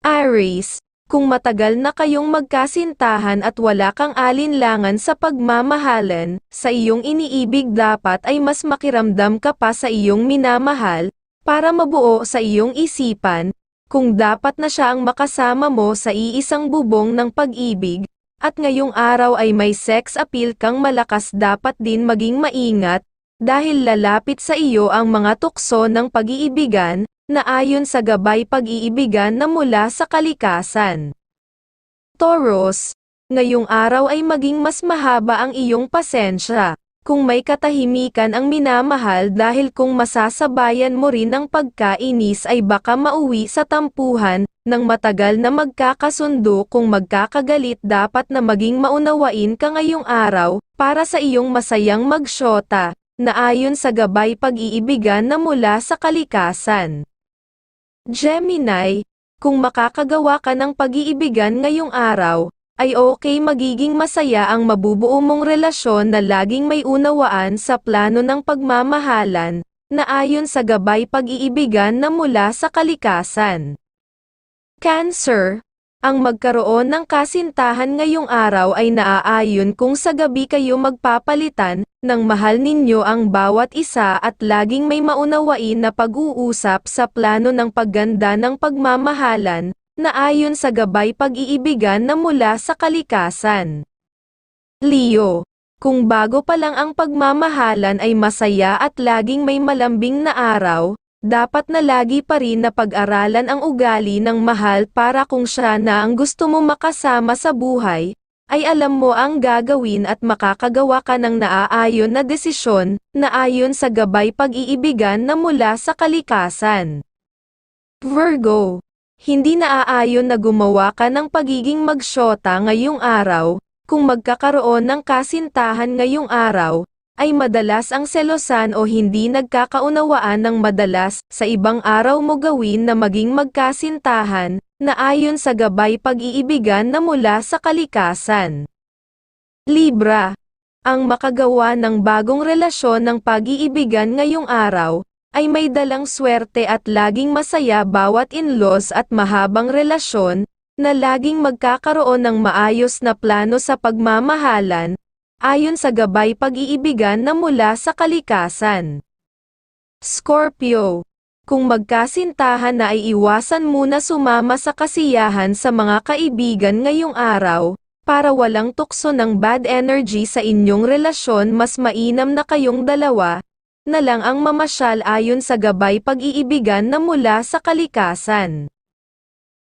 Aries, kung matagal na kayong magkasintahan at wala kang alinlangan sa pagmamahalan, sa iyong iniibig dapat ay mas makiramdam ka pa sa iyong minamahal, para mabuo sa iyong isipan, kung dapat na siya ang makasama mo sa iisang bubong ng pag-ibig, at ngayong araw ay may sex appeal kang malakas dapat din maging maingat, dahil lalapit sa iyo ang mga tukso ng pag-iibigan, na ayon sa gabay pag-iibigan na mula sa kalikasan. Taurus, ngayong araw ay maging mas mahaba ang iyong pasensya, kung may katahimikan ang minamahal dahil kung masasabayan mo rin ang pagkainis ay baka mauwi sa tampuhan, ng matagal na magkakasundo kung magkakagalit dapat na maging maunawain ka ngayong araw, para sa iyong masayang magsyota, na ayon sa gabay pag-iibigan na mula sa kalikasan. Gemini, kung makakagawa ka ng pag-iibigan ngayong araw, ay okay magiging masaya ang mabubuo mong relasyon na laging may unawaan sa plano ng pagmamahalan, na ayon sa gabay pag-iibigan na mula sa kalikasan. Cancer, ang magkaroon ng kasintahan ngayong araw ay naaayon kung sa gabi kayo magpapalitan, ng mahal ninyo ang bawat isa at laging may maunawain na pag-uusap sa plano ng pagganda ng pagmamahalan, na ayon sa gabay pag-iibigan na mula sa kalikasan. Leo, kung bago pa lang ang pagmamahalan ay masaya at laging may malambing na araw, dapat na lagi pa rin na pag-aralan ang ugali ng mahal para kung siya na ang gusto mo makasama sa buhay, ay alam mo ang gagawin at makakagawa ka ng naaayon na desisyon, na ayon sa gabay pag-iibigan na mula sa kalikasan. Virgo, hindi naaayon na gumawa ka ng pagiging magsyota ngayong araw, kung magkakaroon ng kasintahan ngayong araw, ay madalas ang selosan o hindi nagkakaunawaan ng madalas sa ibang araw mo gawin na maging magkasintahan, na ayon sa gabay pag-iibigan na mula sa kalikasan. Libra, ang makagawa ng bagong relasyon ng pag-iibigan ngayong araw, ay may dalang swerte at laging masaya bawat in-laws at mahabang relasyon, na laging magkakaroon ng maayos na plano sa pagmamahalan, ayon sa gabay pag-iibigan na mula sa kalikasan. Scorpio, kung magkasintahan na ay iwasan muna sumama sa kasiyahan sa mga kaibigan ngayong araw, para walang tukso ng bad energy sa inyong relasyon mas mainam na kayong dalawa, na lang ang mamasyal ayon sa gabay pag-iibigan na mula sa kalikasan.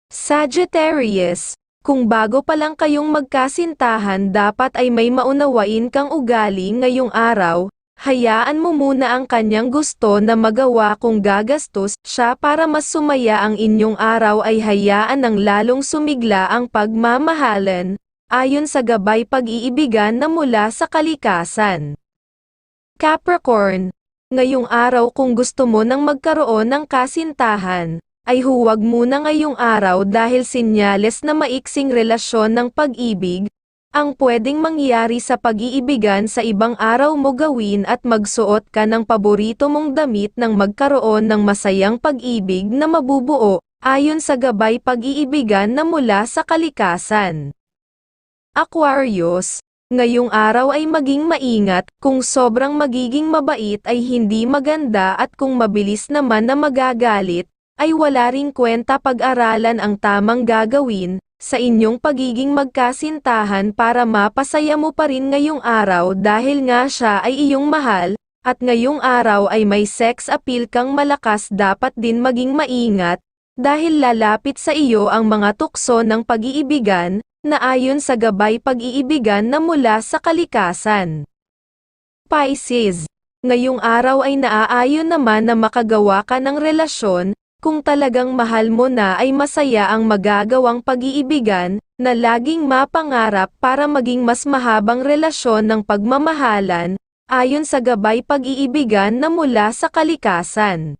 Sagittarius, kung bago pa lang kayong magkasintahan dapat ay may maunawain kang ugali ngayong araw, hayaan mo muna ang kanyang gusto na magawa kung gagastos siya para mas sumaya ang inyong araw ay hayaan ng lalong sumigla ang pagmamahalan, ayon sa gabay pag-iibigan na mula sa kalikasan. Capricorn, ngayong araw kung gusto mo nang magkaroon ng kasintahan, ay huwag muna ngayong araw dahil sinyales na maiksing relasyon ng pag-ibig, ang pwedeng mangyari sa pag-iibigan sa ibang araw mo gawin at magsuot ka ng paborito mong damit nang magkaroon ng masayang pag-ibig na mabubuo, ayon sa gabay pag-iibigan na mula sa kalikasan. Aquarius, ngayong araw ay maging maingat, kung sobrang magiging mabait ay hindi maganda at kung mabilis naman na magagalit, ay wala ring kwenta pag-aralan ang tamang gagawin, sa inyong pagiging magkasintahan para mapasaya mo pa rin ngayong araw dahil nga siya ay iyong mahal, at ngayong araw ay may sex appeal kang malakas dapat din maging maingat, dahil lalapit sa iyo ang mga tukso ng pag-iibigan, na ayon sa gabay pag-iibigan na mula sa kalikasan. Pisces, ngayong araw ay naaayon naman na makagawa ka ng relasyon, kung talagang mahal mo na ay masaya ang magagawang pag-iibigan, na laging mapangarap para maging mas mahabang relasyon ng pagmamahalan, ayon sa gabay pag-iibigan na mula sa kalikasan.